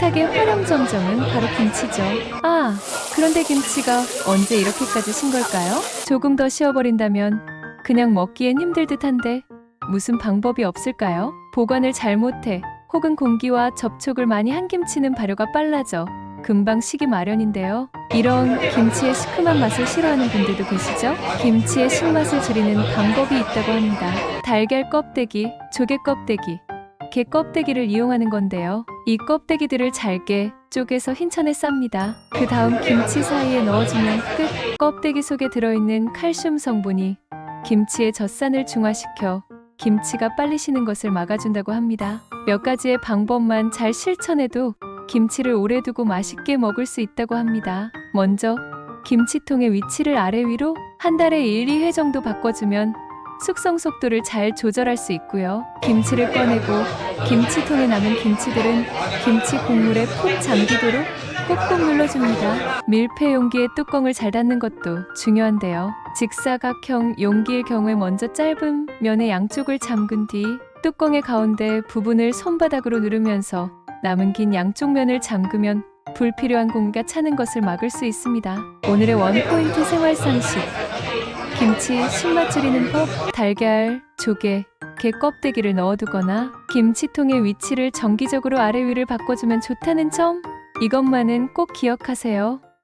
식탁의 화룡점점은 바로 김치죠. 아, 그런데 김치가 언제 이렇게까지 신 걸까요? 조금 더 쉬어버린다면 그냥 먹기엔 힘들 듯한데 무슨 방법이 없을까요? 보관을 잘못해 혹은 공기와 접촉을 많이 한 김치는 발효가 빨라져 금방 식이 마련인데요. 이런 김치의 시큼한 맛을 싫어하는 분들도 계시죠? 김치의 신맛을 줄이는 방법이 있다고 합니다. 달걀 껍데기, 조개 껍데기, 게 껍데기를 이용하는 건데요. 이 껍데기들을 잘게 쪼개서 흰천에 쌉니다. 그 다음 김치 사이에 넣어주면 끝. 껍데기 속에 들어있는 칼슘 성분이 김치의 젖산을 중화시켜 김치가 빨리 식는 것을 막아준다고 합니다. 몇 가지의 방법만 잘 실천해도 김치를 오래 두고 맛있게 먹을 수 있다고 합니다. 먼저 김치통의 위치를 아래 위로 한 달에 1, 2회 정도 바꿔주면 숙성 속도를 잘 조절할 수 있고요. 김치를 꺼내고 김치통에 남은 김치들은 김치 국물에 푹 잠기도록 꾹꾹 눌러줍니다. 밀폐 용기의 뚜껑을 잘 닫는 것도 중요한데요. 직사각형 용기의 경우에 먼저 짧은 면의 양쪽을 잠근 뒤 뚜껑의 가운데 부분을 손바닥으로 누르면서 남은 긴 양쪽 면을 잠그면 불필요한 공기가 차는 것을 막을 수 있습니다. 오늘의 원포인트 생활 상식. 김치 신맛 줄이는 법, 달걀, 조개, 게 껍데기를 넣어두거나 김치통의 위치를 정기적으로 아래 위를 바꿔주면 좋다는 점 이것만은 꼭 기억하세요.